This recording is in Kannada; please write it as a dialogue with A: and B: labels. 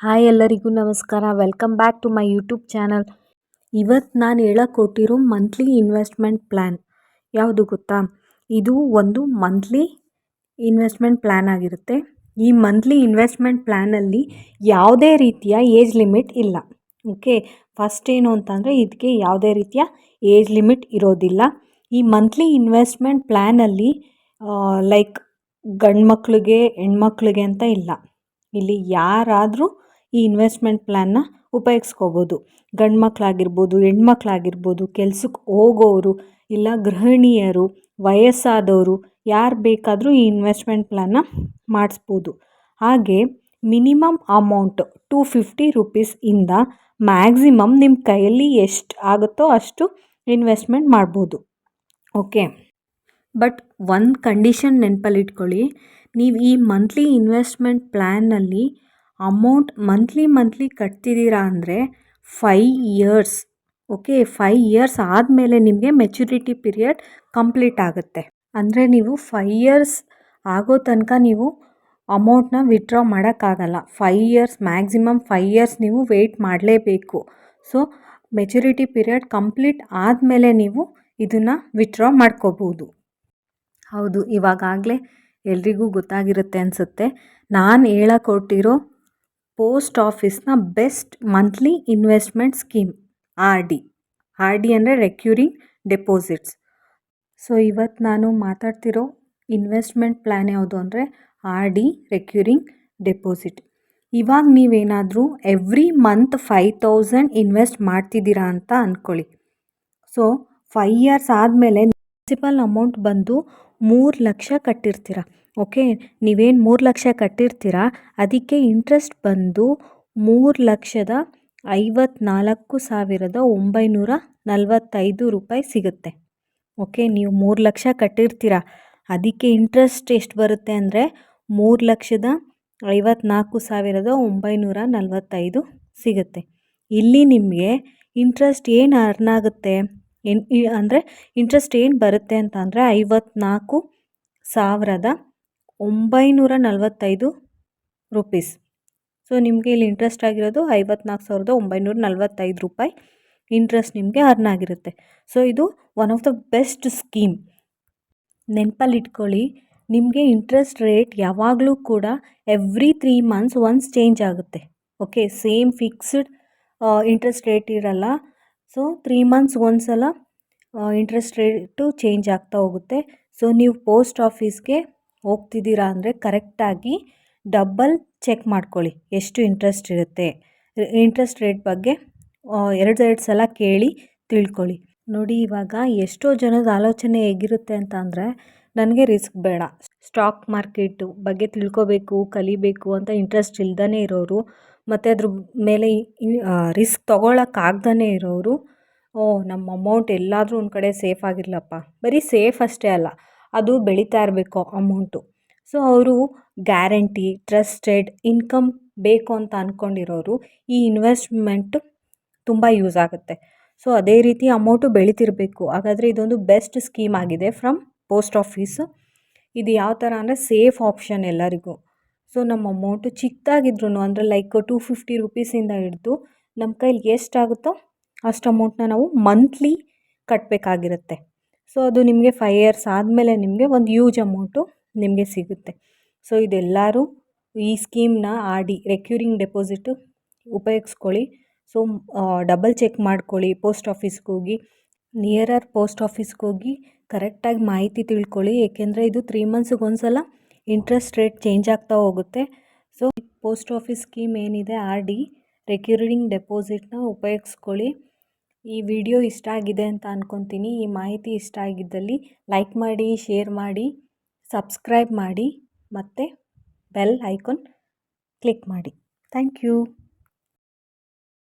A: ಹಾಯ್ ಎಲ್ಲರಿಗೂ ನಮಸ್ಕಾರ. Welcome back to my YouTube channel ಇವತ್ತು ನಾನು ಹೇಳಕ್ಕೊಟ್ಟಿರೋ ಮಂತ್ಲಿ ಇನ್ವೆಸ್ಟ್ಮೆಂಟ್ ಪ್ಲ್ಯಾನ್ ಯಾವುದು ಗೊತ್ತಾ? ಇದು ಒಂದು ಮಂತ್ಲಿ ಇನ್ವೆಸ್ಟ್ಮೆಂಟ್ ಪ್ಲ್ಯಾನ್ ಆಗಿರುತ್ತೆ. ಈ ಮಂತ್ಲಿ ಇನ್ವೆಸ್ಟ್ಮೆಂಟ್ ಪ್ಲ್ಯಾನಲ್ಲಿ ಯಾವುದೇ ರೀತಿಯ ಏಜ್ ಲಿಮಿಟ್ ಇಲ್ಲ. ಓಕೆ ಫಸ್ಟ್ ಏನು ಅಂತಂದರೆ ಇದಕ್ಕೆ ಯಾವುದೇ ರೀತಿಯ ಏಜ್ ಲಿಮಿಟ್ ಇರೋದಿಲ್ಲ. ಈ ಮಂತ್ಲಿ ಇನ್ವೆಸ್ಟ್ಮೆಂಟ್ ಪ್ಲ್ಯಾನಲ್ಲಿ ಲೈಕ್ ಗಂಡು ಮಕ್ಕಳಿಗೆ ಹೆಣ್ಮಕ್ಳಿಗೆ ಅಂತ ಇಲ್ಲ. ಇಲ್ಲಿ ಯಾರಾದರೂ ಈ ಇನ್ವೆಸ್ಟ್ಮೆಂಟ್ ಪ್ಲ್ಯಾನ್ನ ಉಪಯೋಗಿಸ್ಕೋಬೋದು. ಗಂಡು ಮಕ್ಕಳಾಗಿರ್ಬೋದು ಹೆಣ್ಮಕ್ಳಾಗಿರ್ಬೋದು ಕೆಲ್ಸಕ್ಕೆ ಹೋಗೋರು ಇಲ್ಲ ಗೃಹಿಣಿಯರು, ವಯಸ್ಸಾದವರು ಯಾರು ಬೇಕಾದರೂ ಈ ಇನ್ವೆಸ್ಟ್ಮೆಂಟ್ ಪ್ಲ್ಯಾನ್ನ ಮಾಡಿಸ್ಬೋದು. ಹಾಗೆ ಮಿನಿಮಮ್ ಅಮೌಂಟ್ ಟು ಫಿಫ್ಟಿ ಇಂದ ಮ್ಯಾಕ್ಸಿಮಮ್ ನಿಮ್ಮ ಕೈಯಲ್ಲಿ ಎಷ್ಟು ಆಗುತ್ತೋ ಅಷ್ಟು ಇನ್ವೆಸ್ಟ್ಮೆಂಟ್ ಮಾಡ್ಬೋದು. ಓಕೆ ಬಟ್ ಒಂದು ಕಂಡೀಷನ್ ನೆನಪಲ್ಲಿಟ್ಕೊಳ್ಳಿ ನೀವು ಈ ಮಂತ್ಲಿ ಇನ್ವೆಸ್ಟ್ಮೆಂಟ್ ಪ್ಲ್ಯಾನಲ್ಲಿ ಅಮೌಂಟ್ ಮಂತ್ಲಿ ಮಂತ್ಲಿ ಕಟ್ತಿದ್ದೀರಾ ಅಂದರೆ five years okay five years ಆದಮೇಲೆ ನಿಮಗೆ ಮೆಚುರಿಟಿ ಪಿರಿಯಡ್ ಕಂಪ್ಲೀಟ್ ಆಗುತ್ತೆ. ಅಂದರೆ ನೀವು ಫೈ ಇಯರ್ಸ್ ಆಗೋ ತನಕ ನೀವು ಅಮೌಂಟ್ನ ವಿತ್ಡ್ರಾ ಮಾಡೋಕ್ಕಾಗಲ್ಲ. Five years maximum five years ನೀವು ವೆಯ್ಟ್ ಮಾಡಲೇಬೇಕು. ಸೊ ಮೆಚುರಿಟಿ ಪಿರಿಯಡ್ ಕಂಪ್ಲೀಟ್ ಆದಮೇಲೆ ನೀವು ಇದನ್ನು ವಿತ್ಡ್ರಾ ಮಾಡ್ಕೋಬೋದು ಹೌದು, ಇವಾಗಾಗಲೇ ಎಲ್ರಿಗೂ ಗೊತ್ತಾಗಿರುತ್ತೆ ಅನಿಸುತ್ತೆ. ನಾನು ಹೇಳಕೊಟ್ಟಿರೋ post ಆಫೀಸ್ನ best monthly investment scheme, R D. R D ಅಂದರೆ ರೆಕ್ಯೂರಿಂಗ್ ಡೆಪಾಸಿಟ್ಸ್. ಸೊ ಇವತ್ತು ನಾನು ಮಾತಾಡ್ತಿರೋ ಇನ್ವೆಸ್ಟ್ಮೆಂಟ್ ಪ್ಲ್ಯಾನ್ ಯಾವುದು ಅಂದರೆ ಆರ್ ಡಿ, ರೆಕ್ಯೂರಿಂಗ್ ಡೆಪಾಸಿಟ್. ಇವಾಗ ನೀವೇನಾದರೂ every month five thousand invest ಮಾಡ್ತಿದ್ದೀರಾ ಅಂತ ಅಂದ್ಕೊಳ್ಳಿ ಸೊ ಫೈ ಇಯರ್ಸ್ ಆದಮೇಲೆ ಪ್ರಿನ್ಸಿಪಲ್ ಅಮೌಂಟ್ ಬಂದು ಮೂರು ಲಕ್ಷ ಕಟ್ಟಿರ್ತೀರ. ಓಕೆ, ನೀವೇನು ಮೂರು ಲಕ್ಷ ಕಟ್ಟಿರ್ತೀರ? ಅದಕ್ಕೆ ಇಂಟ್ರೆಸ್ಟ್ ಬಂದು ಮೂರು ಲಕ್ಷದ ಐವತ್ನಾಲ್ಕು ಸಾವಿರದ ಒಂಬೈನೂರ ನಲವತ್ತೈದು ರೂಪಾಯಿ ಸಿಗುತ್ತೆ. ಓಕೆ, ನೀವು ಮೂರು ಲಕ್ಷ ಕಟ್ಟಿರ್ತೀರ? ಅದಕ್ಕೆ ಇಂಟ್ರೆಸ್ಟ್ ಎಷ್ಟು ಬರುತ್ತೆ ಅಂದರೆ ಮೂರು ಲಕ್ಷದ ಐವತ್ನಾಲ್ಕು ಸಾವಿರದ ಒಂಬೈನೂರ ನಲವತ್ತೈದು ಸಿಗುತ್ತೆ. ಇಲ್ಲಿ ನಿಮಗೆ ಇಂಟ್ರೆಸ್ಟ್ ಏನು ಅರ್ನ್ ಆಗುತ್ತೆ? ಏನು, ಅಂದರೆ ಇಂಟ್ರೆಸ್ಟ್ ಏನು ಬರುತ್ತೆ ಅಂತ ಅಂದರೆ ಐವತ್ನಾಲ್ಕು ಸಾವಿರದ ಒಂಬೈನೂರ ನಲವತ್ತೈದು ರುಪೀಸ್. ಸೊ, ನಿಮಗೆ ಇಲ್ಲಿ ಇಂಟ್ರೆಸ್ಟ್ ಆಗಿರೋದು ಐವತ್ನಾಲ್ಕು ಸಾವಿರದ ಒಂಬೈನೂರ ನಲವತ್ತೈದು ರೂಪಾಯಿ. ಇಂಟ್ರೆಸ್ಟ್ ನಿಮಗೆ ಅರ್ನ್ ಆಗಿರುತ್ತೆ. ಸೊ ಇದು one of the best scheme ನೆನಪಲ್ಲಿಟ್ಕೊಳ್ಳಿ ನಿಮಗೆ ಇಂಟ್ರೆಸ್ಟ್ ರೇಟ್ ಯಾವಾಗಲೂ ಕೂಡ every three months once change ಆಗುತ್ತೆ. Okay same fixed interest rate ಇರಲ್ಲ. ಸೊ ತ್ರೀ ಮಂತ್ಸ್ ಒಂದ್ಸಲ ಇಂಟ್ರೆಸ್ಟ್ ರೇಟು ಚೇಂಜ್ ಆಗ್ತಾ ಹೋಗುತ್ತೆ. ಸೊ ನೀವು ಪೋಸ್ಟ್ ಆಫೀಸ್ಗೆ ಹೋಗ್ತಿದ್ದೀರಾ ಅಂದರೆ ಕರೆಕ್ಟಾಗಿ ಡಬ್ಬಲ್ ಚೆಕ್ ಮಾಡ್ಕೊಳ್ಳಿ. ಎಷ್ಟು ಇಂಟ್ರೆಸ್ಟ್ ಇರುತ್ತೆ. ಇಂಟ್ರೆಸ್ಟ್ ರೇಟ್ ಬಗ್ಗೆ ಎರಡು ಎರಡು ಸಲ ಕೇಳಿ ತಿಳ್ಕೊಳ್ಳಿ. ನೋಡಿ, ಇವಾಗ ಎಷ್ಟೋ ಜನದ ಆಲೋಚನೆ ಹೇಗಿರುತ್ತೆ ಅಂತ ಅಂದರೆ, ನನಗೆ ರಿಸ್ಕ್ ಬೇಡ. ಸ್ಟಾಕ್ ಮಾರ್ಕೆಟು ಬಗ್ಗೆ ತಿಳ್ಕೊಬೇಕು, ಕಲಿಬೇಕು ಅಂತ ಇಂಟ್ರೆಸ್ಟ್ ಇಲ್ದೇ ಇರೋರು, ಮತ್ತು ಅದ್ರ ಮೇಲೆ ರಿಸ್ಕ್ ತೊಗೊಳಕ್ಕಾಗ್ದೇ ಇರೋರು, ಓ, ನಮ್ಮ ಅಮೌಂಟ್ ಎಲ್ಲಾದರೂ ಒಂದು ಕಡೆ ಸೇಫ್ ಆಗಿರಲಪ್ಪ. ಬರೀ ಸೇಫ್ ಅಷ್ಟೇ ಅಲ್ಲ. ಅದು ಬೆಳೀತಾ ಇರಬೇಕು ಅಮೌಂಟು. ಸೊ, ಅವರು ಗ್ಯಾರಂಟಿ, ಟ್ರಸ್ಟೆಡ್ ಇನ್ಕಮ್ ಬೇಕು ಅಂತ ಅಂದ್ಕೊಂಡಿರೋರು ಈ ಇನ್ವೆಸ್ಟ್ಮೆಂಟ್ ತುಂಬ ಯೂಸ್ ಆಗುತ್ತೆ. ಸೊ, ಅದೇ ರೀತಿ ಅಮೌಂಟು ಬೆಳೀತಿರಬೇಕು. ಹಾಗಾದರೆ ಇದೊಂದು ಬೆಸ್ಟ್ ಸ್ಕೀಮ್ ಆಗಿದೆ ಫ್ರಮ್ ಪೋಸ್ಟ್ ಆಫೀಸ್. ಇದು ಯಾವ ಥರ ಅಂದರೆ ಸೇಫ್ ಆಪ್ಷನ್ ಎಲ್ಲರಿಗೂ. ಸೊ, ನಮ್ಮ ಅಮೌಂಟು ಚಿಕ್ಕದಾಗಿದ್ರು ಅಂದರೆ ಲೈಕ್ ಟೂ ಫಿಫ್ಟಿ ರುಪೀಸಿಂದ ಹಿಡಿದು ನಮ್ಮ ಕೈಲಿ ಎಷ್ಟಾಗುತ್ತೋ ಅಷ್ಟು ಅಮೌಂಟನ್ನ ನಾವು ಮಂತ್ಲಿ ಕಟ್ಟಬೇಕಾಗಿರುತ್ತೆ ಸೊ ಅದು ನಿಮಗೆ ಫೈ ಇಯರ್ಸ್ ಆದಮೇಲೆ ನಿಮಗೆ ಒಂದು ಯೂಜ್ ಅಮೌಂಟು ನಿಮಗೆ ಸಿಗುತ್ತೆ. ಸೊ ಇದೆಲ್ಲರೂ ಈ ಸ್ಕೀಮ್ನ ಆರ್ ಡಿ ರೆಕ್ಯೂರಿಂಗ್ ಡೆಪಾಸಿಟು ಉಪಯೋಗಿಸ್ಕೊಳ್ಳಿ. ಸೊ ಡಬಲ್ ಚೆಕ್ ಮಾಡ್ಕೊಳ್ಳಿ ಪೋಸ್ಟ್ ಆಫೀಸ್ಗೆ ಹೋಗಿ. ನಿಯರರ್ ಪೋಸ್ಟ್ ಆಫೀಸ್ಗೆ ಹೋಗಿ ಕರೆಕ್ಟಾಗಿ ಮಾಹಿತಿ ತಿಳ್ಕೊಳ್ಳಿ. ಏಕೆಂದರೆ ಇದು ತ್ರೀ ಮಂತ್ಸಿಗೆ ಒಂದು ಸಲ ಇಂಟ್ರೆಸ್ಟ್ ರೇಟ್ ಚೇಂಜ್ ಆಗ್ತಾ ಹೋಗುತ್ತೆ. ಸೊ ಪೋಸ್ಟ್ ಆಫೀಸ್ ಸ್ಕೀಮ್ ಏನಿದೆ ಆರ್ ಡಿ ರೆಕ್ಯೂರಿಂಗ್ ಡೆಪಾಸಿಟ್ನ ಉಪಯೋಗಿಸ್ಕೊಳ್ಳಿ. ಈ ವಿಡಿಯೋ ಇಷ್ಟ ಆಗಿದೆ ಅಂತ ಅಂದ್ಕೊತೀನಿ ಈ ಮಾಹಿತಿ ಇಷ್ಟ ಆಗಿದ್ದಲ್ಲಿ ಲೈಕ್ ಮಾಡಿ, ಶೇರ್ ಮಾಡಿ, ಸಬ್ಸ್ಕ್ರೈಬ್ ಮಾಡಿ ಮತ್ತು ಬೆಲ್ ಐಕಾನ್ ಕ್ಲಿಕ್ ಮಾಡಿ. Thank you.